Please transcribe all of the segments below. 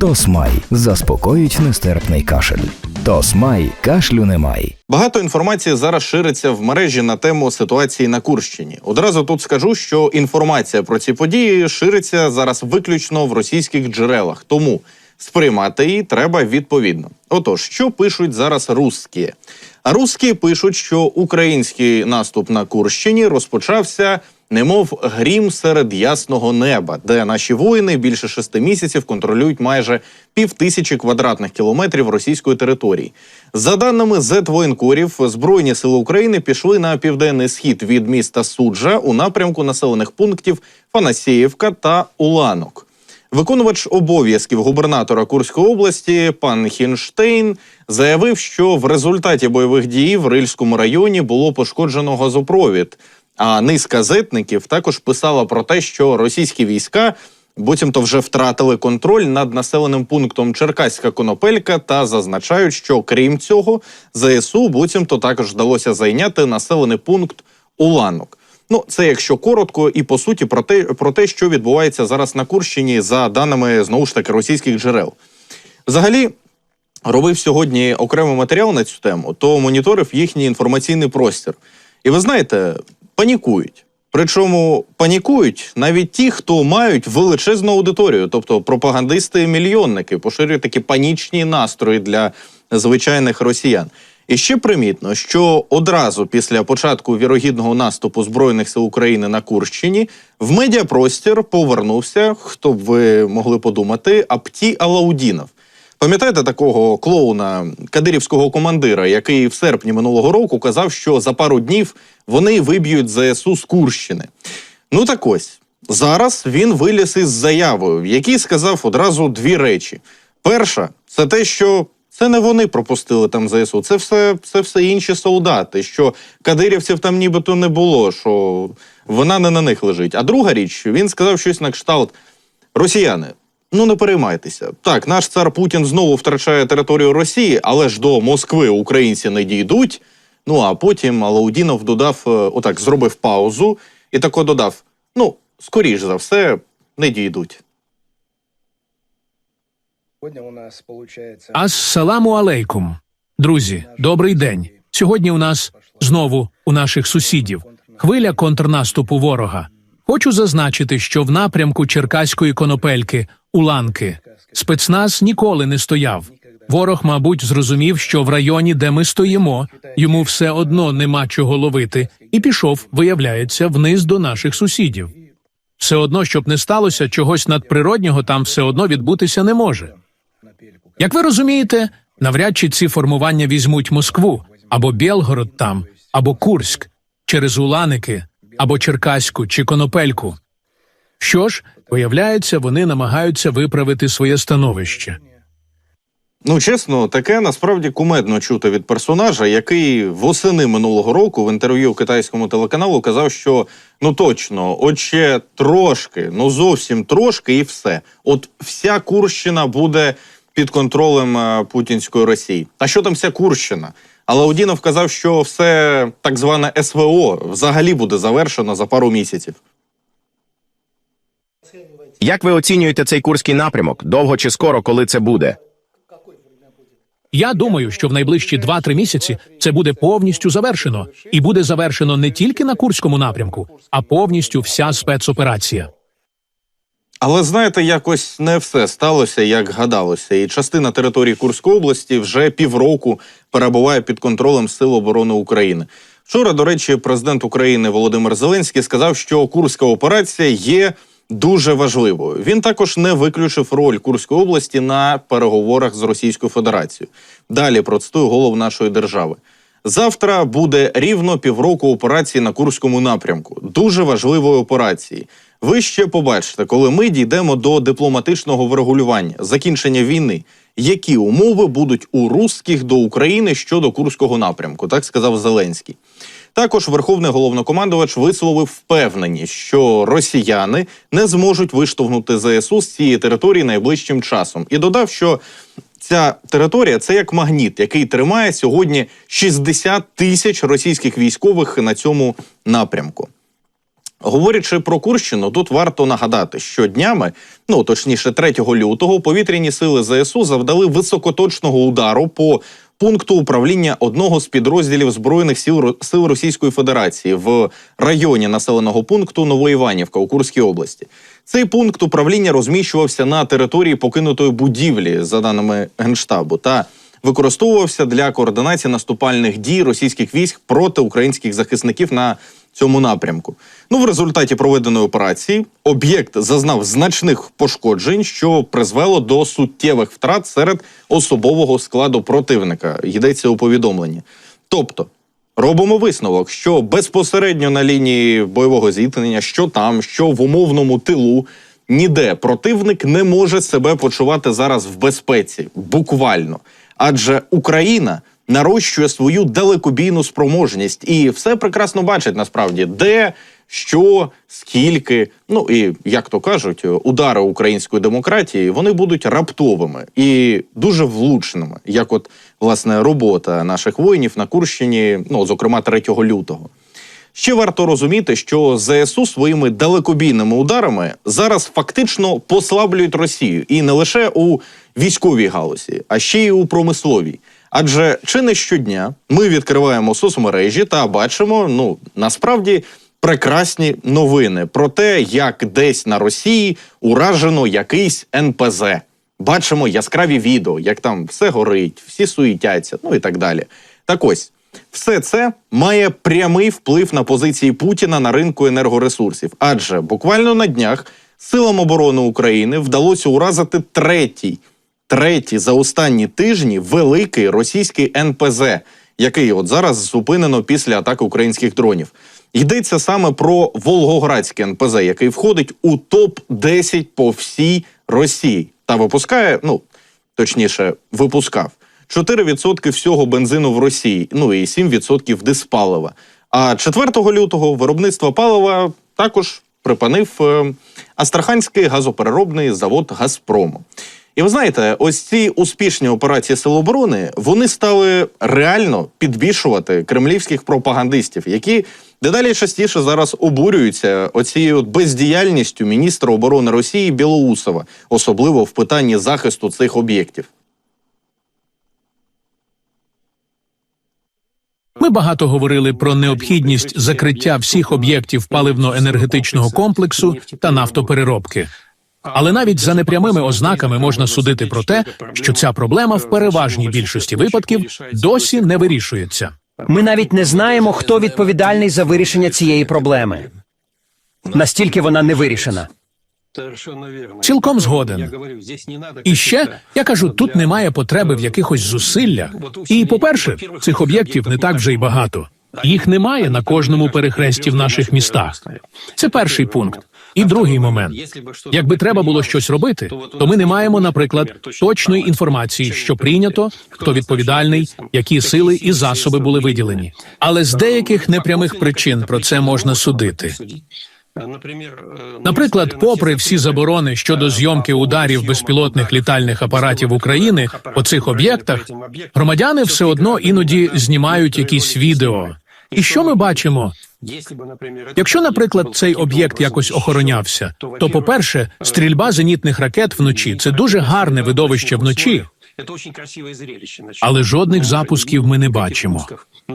Тосмай заспокоїть нестерпний кашель. Тосмай кашлю немає. Багато інформації зараз шириться в мережі на тему ситуації на Курщині. Одразу тут скажу, що інформація про ці події шириться зараз виключно в російських джерелах, тому сприймати її треба відповідно. Отож, що пишуть зараз русські? А русські пишуть, що український наступ на Курщині розпочався. Немов грім серед ясного неба, де наші воїни більше шести місяців контролюють майже півтисячі квадратних кілометрів російської території. За даними Зетвоєнкорів, Збройні сили України пішли на південний схід від міста Суджа у напрямку населених пунктів Фанасіївка та Уланок. Виконувач обов'язків губернатора Курської області пан Хінштейн заявив, що в результаті бойових дій в Рильському районі було пошкоджено газопровід. А низка зетників також писала про те, що російські війська буцімто вже втратили контроль над населеним пунктом Черкаська Конопелька та зазначають, що крім цього, ЗСУ буцімто також вдалося зайняти населений пункт Уланок. Ну, це якщо коротко, і по суті про те, про те, що відбувається зараз на Курщині, за даними знову ж таки російських джерел. Взагалі, робив сьогодні окремий матеріал на цю тему, то моніторив їхній інформаційний простір. І ви знаєте, панікують. Причому панікують навіть ті, хто мають величезну аудиторію, тобто пропагандисти-мільйонники поширюють такі панічні настрої для звичайних росіян. І ще примітно, що одразу після початку вірогідного наступу збройних сил України на Курщині в медіапростір повернувся, хто б ви могли подумати, Апті Алаудінов. Пам'ятаєте такого клоуна кадирівського командира, який в серпні минулого року казав, що за пару днів вони виб'ють ЗСУ з Курщини. Ну так ось зараз він виліз із заявою, в якій сказав одразу дві речі: перша це те, що це не вони пропустили там ЗСУ, це все, це все інші солдати. Що кадирівців там нібито не було, що вона не на них лежить. А друга річ, він сказав щось на кшталт: Росіяни, ну не переймайтеся. Так, наш цар Путін знову втрачає територію Росії, але ж до Москви українці не дійдуть. Ну а потім Алаудінов додав, е, отак, зробив паузу і тако додав: ну, скоріш за все, не дійдуть. Ассаламу алейкум. Друзі, добрий день. Сьогодні у нас знову у наших сусідів хвиля контрнаступу ворога. Хочу зазначити, що в напрямку Черкаської конопельки Уланки спецназ ніколи не стояв. Ворог, мабуть, зрозумів, що в районі, де ми стоїмо, йому все одно нема чого ловити, і пішов, виявляється, вниз до наших сусідів. Все одно, щоб не сталося, чогось надприроднього там все одно відбутися не може. Як ви розумієте, навряд чи ці формування візьмуть Москву або Білгород там, або Курськ через Уланики, або Черкаську чи Конопельку. Що ж, виявляється, вони намагаються виправити своє становище. Ну, чесно, таке насправді кумедно чути від персонажа, який восени минулого року в інтерв'ю китайському телеканалу казав, що ну точно, от ще трошки, ну зовсім трошки, і все. От вся Курщина буде під контролем е, путінської Росії. А що там вся Курщина? Алаудінов казав, що все так зване СВО взагалі буде завершено за пару місяців. Як ви оцінюєте цей курський напрямок? Довго чи скоро, коли це буде? Я думаю, що в найближчі 2-3 місяці це буде повністю завершено, і буде завершено не тільки на Курському напрямку, а повністю вся спецоперація. Але знаєте, якось не все сталося, як гадалося, і частина території Курської області вже півроку перебуває під контролем Сил оборони України. Вчора, до речі, президент України Володимир Зеленський сказав, що Курська операція є дуже важливою. Він також не виключив роль Курської області на переговорах з Російською Федерацією. Далі процитую голов нашої держави. Завтра буде рівно півроку операції на Курському напрямку. Дуже важливої операції. Ви ще побачите, коли ми дійдемо до дипломатичного врегулювання, закінчення війни, які умови будуть у русських до України щодо Курського напрямку, так сказав Зеленський. Також верховний головнокомандувач висловив впевненість, що росіяни не зможуть виштовхнути ЗСУ з цієї території найближчим часом, і додав, що ця територія це як магніт, який тримає сьогодні 60 тисяч російських військових на цьому напрямку. Говорячи про Курщину, тут варто нагадати, що днями, ну точніше, 3 лютого, повітряні сили ЗСУ завдали високоточного удару по пункту управління одного з підрозділів збройних сил сил Російської Федерації в районі населеного пункту Новоіванівка у Курській області. Цей пункт управління розміщувався на території покинутої будівлі, за даними генштабу, та використовувався для координації наступальних дій російських військ проти українських захисників на цьому напрямку. Ну, в результаті проведеної операції об'єкт зазнав значних пошкоджень, що призвело до суттєвих втрат серед особового складу противника. Йдеться у повідомленні. Тобто. Робимо висновок, що безпосередньо на лінії бойового зіткнення, що там, що в умовному тилу, ніде противник не може себе почувати зараз в безпеці, буквально. Адже Україна нарощує свою далекобійну спроможність і все прекрасно бачить насправді, де, що, скільки. Ну і як то кажуть, удари української демократії вони будуть раптовими і дуже влучними, як от власне робота наших воїнів на Курщині, ну зокрема 3 лютого. Ще варто розуміти, що ЗСУ своїми далекобійними ударами зараз фактично послаблюють Росію і не лише у військовій галузі, а ще й у промисловій. Адже чи не щодня ми відкриваємо соцмережі та бачимо, ну насправді прекрасні новини про те, як десь на Росії уражено якийсь НПЗ. Бачимо яскраві відео, як там все горить, всі суїтяться, ну і так далі. Так ось. Все це має прямий вплив на позиції Путіна на ринку енергоресурсів, адже буквально на днях силам оборони України вдалося уразити третій, третій за останні тижні великий російський НПЗ, який от зараз зупинено після атаки українських дронів. Йдеться саме про Волгоградський НПЗ, який входить у топ 10 по всій Росії та випускає, ну точніше, випускав 4% всього бензину в Росії, ну і 7% диспалива. А 4 лютого виробництво палива також припинив е, Астраханський газопереробний завод Газпрому. І ви знаєте, ось ці успішні операції Сил оборони вони стали реально підбільшувати кремлівських пропагандистів, які дедалі частіше зараз обурюються оцією бездіяльністю міністра оборони Росії Білоусова, особливо в питанні захисту цих об'єктів. Ми багато говорили про необхідність закриття всіх об'єктів паливно-енергетичного комплексу та нафтопереробки. Але навіть за непрямими ознаками можна судити про те, що ця проблема в переважній більшості випадків досі не вирішується. Ми навіть не знаємо, хто відповідальний за вирішення цієї проблеми. Настільки вона не вирішена. Цілком згоден. І ще я кажу, тут немає потреби в якихось зусиллях. І, по-перше, цих об'єктів не так вже й багато. Їх немає на кожному перехресті в наших містах. Це перший пункт. І другий момент. Якби треба було щось робити, то ми не маємо, наприклад, точної інформації, що прийнято, хто відповідальний, які сили і засоби були виділені. Але з деяких непрямих причин про це можна судити. Наприклад, попри всі заборони щодо зйомки ударів безпілотних літальних апаратів України по цих об'єктах, громадяни все одно іноді знімають якісь відео. І що ми бачимо? Якщо, наприклад, цей об'єкт якось охоронявся, то, по-перше, стрільба зенітних ракет вночі це дуже гарне видовище вночі, але жодних запусків ми не бачимо.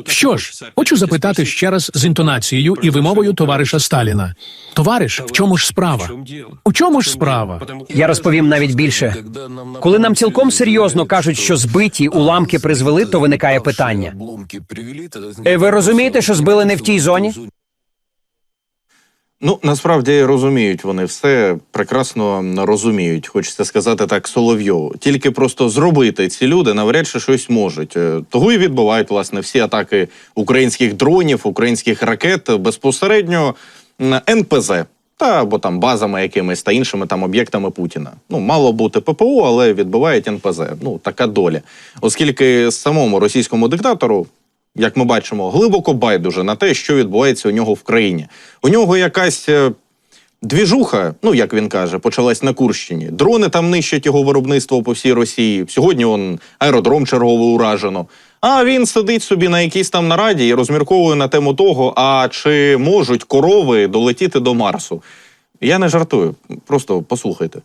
Що ж, хочу запитати ще раз з інтонацією і вимовою товариша Сталіна. Товариш, в чому ж справа? У чому ж справа? Я розповім навіть більше. Коли нам цілком серйозно кажуть, що збиті уламки призвели, то виникає питання. Е, Ви розумієте, що збили не в тій зоні? Ну, насправді розуміють вони все прекрасно розуміють. Хочеться сказати так Соловйову. Тільки просто зробити ці люди навряд чи щось можуть. Е, Того і відбувають власне всі атаки українських дронів, українських ракет безпосередньо на НПЗ. Та або там базами якимись та іншими там об'єктами Путіна. Ну, мало бути ППО, але відбивають НПЗ. Ну, така доля. Оскільки самому російському диктатору як ми бачимо, глибоко байдуже на те, що відбувається у нього в країні. У нього якась е, двіжуха, ну як він каже, почалась на Курщині. Дрони там нищать його виробництво по всій Росії. Сьогодні он аеродром черговий уражено. А він сидить собі на якійсь там нараді і розмірковує на тему того, а чи можуть корови долетіти до Марсу. Я не жартую, просто послухайте.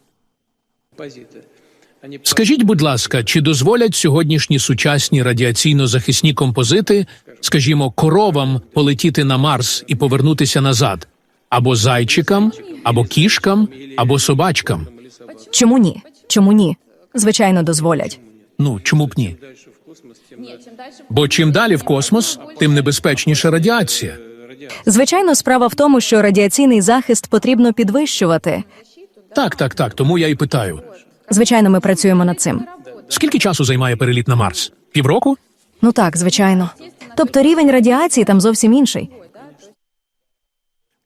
Скажіть, будь ласка, чи дозволять сьогоднішні сучасні радіаційно-захисні композити, скажімо, коровам полетіти на Марс і повернутися назад? Або зайчикам, або кішкам, або собачкам? Чому ні? Чому ні? Звичайно, дозволять. Ну, чому б ні? Бо чим далі в космос, тим небезпечніша радіація. Звичайно, справа в тому, що радіаційний захист потрібно підвищувати. Так, так, так. Тому я і питаю: Звичайно, ми працюємо над цим. скільки часу займає переліт на Марс? Півроку? Ну так, звичайно. Тобто рівень радіації там зовсім інший.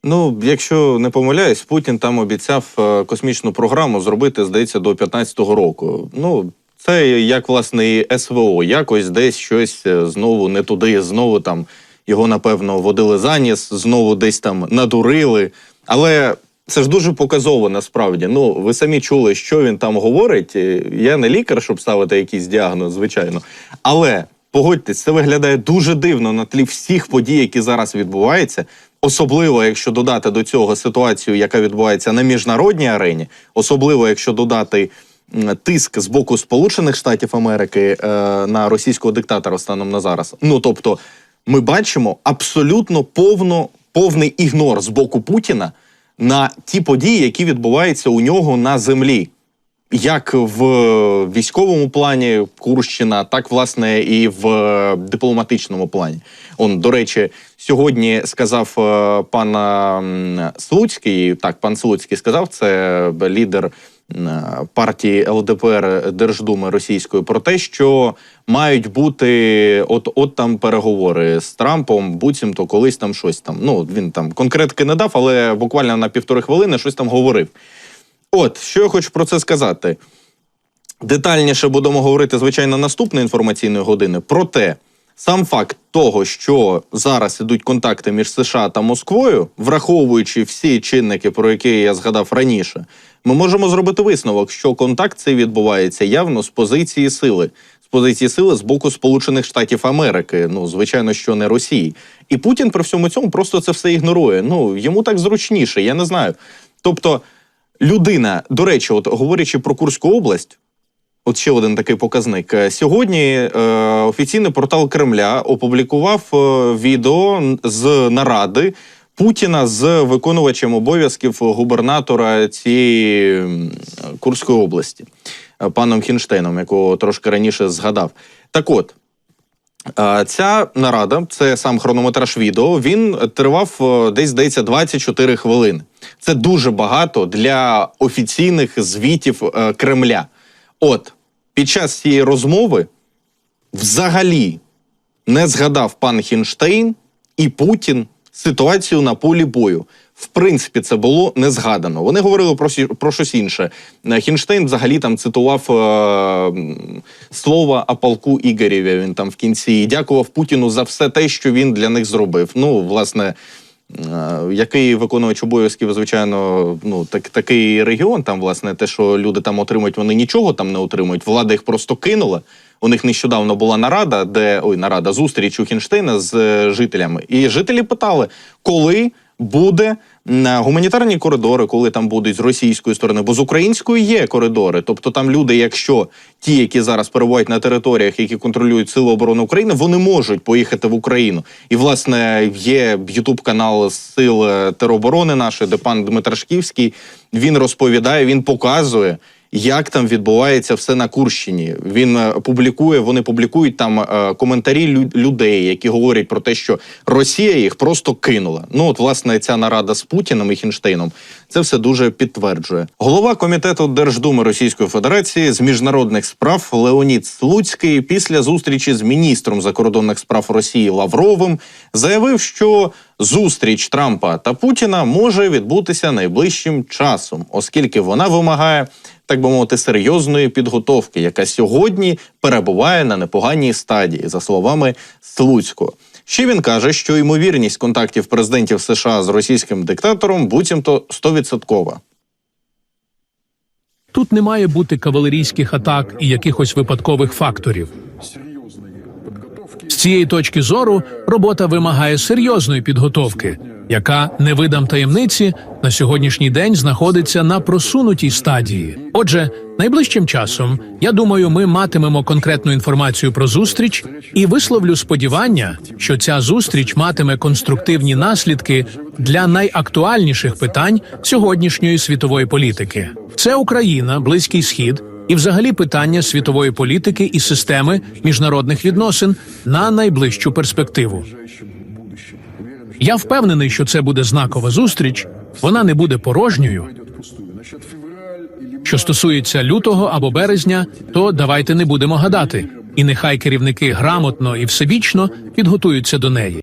Ну, якщо не помиляюсь, Путін там обіцяв е, космічну програму зробити, здається, до 15-го року. Ну, це як власне і СВО, якось десь щось е, знову не туди, знову там його напевно водили за ніс, знову десь там надурили. Але це ж дуже показово насправді. Ну, ви самі чули, що він там говорить. Е, Я не лікар, щоб ставити якийсь діагноз, звичайно. Але погодьтесь, це виглядає дуже дивно на тлі всіх подій, які зараз відбуваються. Особливо, якщо додати до цього ситуацію, яка відбувається на міжнародній арені, особливо якщо додати тиск з боку Сполучених Штатів Америки е, на російського диктатора станом на зараз. Ну тобто, ми бачимо абсолютно повно, повний ігнор з боку Путіна на ті події, які відбуваються у нього на землі як в військовому плані Курщина, так власне і в е, дипломатичному плані. Он, до речі, сьогодні сказав е, пан Слуцький, так, пан Слуцький сказав, це лідер партії ЛДПР Держдуми Російської про те, що мають бути от, от там переговори з Трампом, буцімто колись там щось там. Ну він там конкретки не дав, але буквально на півтори хвилини щось там говорив. От, що я хочу про це сказати. Детальніше будемо говорити, звичайно, наступної інформаційної години. Проте сам факт того, що зараз ідуть контакти між США та Москвою, враховуючи всі чинники, про які я згадав раніше, ми можемо зробити висновок, що контакт цей відбувається явно з позиції сили, з позиції сили з боку Сполучених Штатів Америки. Ну, звичайно, що не Росії. І Путін при всьому цьому просто це все ігнорує. Ну йому так зручніше, я не знаю. Тобто, людина, до речі, от говорячи про Курську область. От ще один такий показник. Е, Сьогодні е, офіційний портал Кремля опублікував е, відео з наради Путіна з виконувачем обов'язків губернатора цієї Курської області, е, паном Хінштейном, якого трошки раніше згадав. Так от. е, Ця нарада, це сам хронометраж відео. Він тривав е, десь здається 24 хвилини. Це дуже багато для офіційних звітів Кремля. От під час цієї розмови взагалі не згадав пан Хінштейн і Путін ситуацію на полі бою. В принципі, це було не згадано. Вони говорили про, про щось інше. Е, Хінштейн взагалі там цитував е, слова о полку Ігорєві. Він там в кінці і дякував Путіну за все те, що він для них зробив. Ну, власне, Е, який виконувач обов'язків, звичайно, ну так такий регіон. Там, власне, те, що люди там отримують, вони нічого там не отримують. Влада їх просто кинула. У них нещодавно була нарада, де ой, нарада зустріч у Хінштейна з е, жителями. І жителі питали, коли буде м, гуманітарні коридори, коли там будуть з російської сторони, бо з української є коридори. Тобто там люди, якщо ті, які зараз перебувають на територіях, які контролюють Сили оборони України, вони можуть поїхати в Україну. І власне є Ютуб канал Сил е, тероборони нашої, де пан Дмитрашківський він розповідає, він показує. Як там відбувається все на Курщині? Він е, публікує, вони публікують там е, коментарі лю- людей, які говорять про те, що Росія їх просто кинула. Ну от власне ця нарада з Путіним і Хінштейном це все дуже підтверджує. Голова комітету Держдуми Російської Федерації з міжнародних справ Леонід Слуцький після зустрічі з міністром закордонних справ Росії Лавровим заявив, що зустріч Трампа та Путіна може відбутися найближчим часом, оскільки вона вимагає. Так би мовити, серйозної підготовки, яка сьогодні перебуває на непоганій стадії, за словами Слуцького. Ще він каже, що ймовірність контактів президентів США з російським диктатором буцімто стовідсоткова. Тут не має бути кавалерійських атак і якихось випадкових факторів. З цієї точки зору робота вимагає серйозної підготовки, яка не видам таємниці на сьогоднішній день знаходиться на просунутій стадії. Отже, найближчим часом я думаю, ми матимемо конкретну інформацію про зустріч і висловлю сподівання, що ця зустріч матиме конструктивні наслідки для найактуальніших питань сьогоднішньої світової політики. Це Україна, Близький Схід і, взагалі, питання світової політики і системи міжнародних відносин на найближчу перспективу. Я впевнений, що це буде знакова зустріч. Вона не буде порожньою. Що стосується лютого або березня, то давайте не будемо гадати, і нехай керівники грамотно і всебічно підготуються до неї.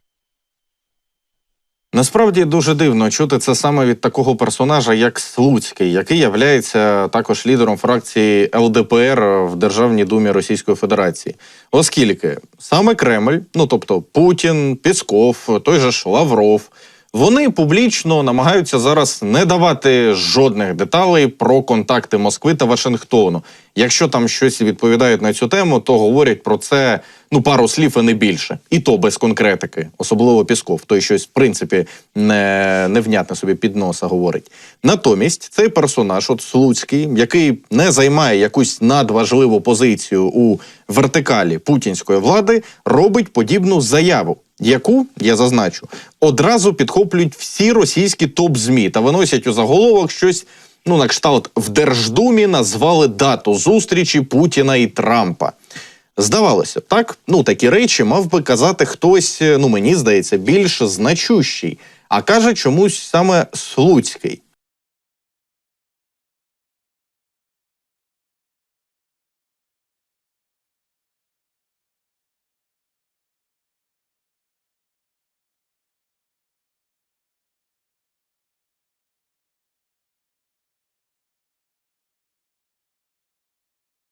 Насправді дуже дивно чути це саме від такого персонажа, як Слуцький, який являється також лідером фракції ЛДПР в Державній думі Російської Федерації, оскільки саме Кремль, ну тобто Путін, Пісков, той же ж Лавров. Вони публічно намагаються зараз не давати жодних деталей про контакти Москви та Вашингтону. Якщо там щось відповідають на цю тему, то говорять про це ну пару слів і не більше, і то без конкретики, особливо Пісков. Той щось в принципі не невнятне собі під носа говорить. Натомість цей персонаж, от Слуцький, який не займає якусь надважливу позицію у вертикалі путінської влади, робить подібну заяву. Яку я зазначу, одразу підхоплюють всі російські топ-змі та виносять у заголовок щось ну на кшталт в Держдумі назвали дату зустрічі Путіна і Трампа. Здавалося, б, так ну такі речі мав би казати хтось, ну мені здається, більш значущий. А каже чомусь саме Слуцький.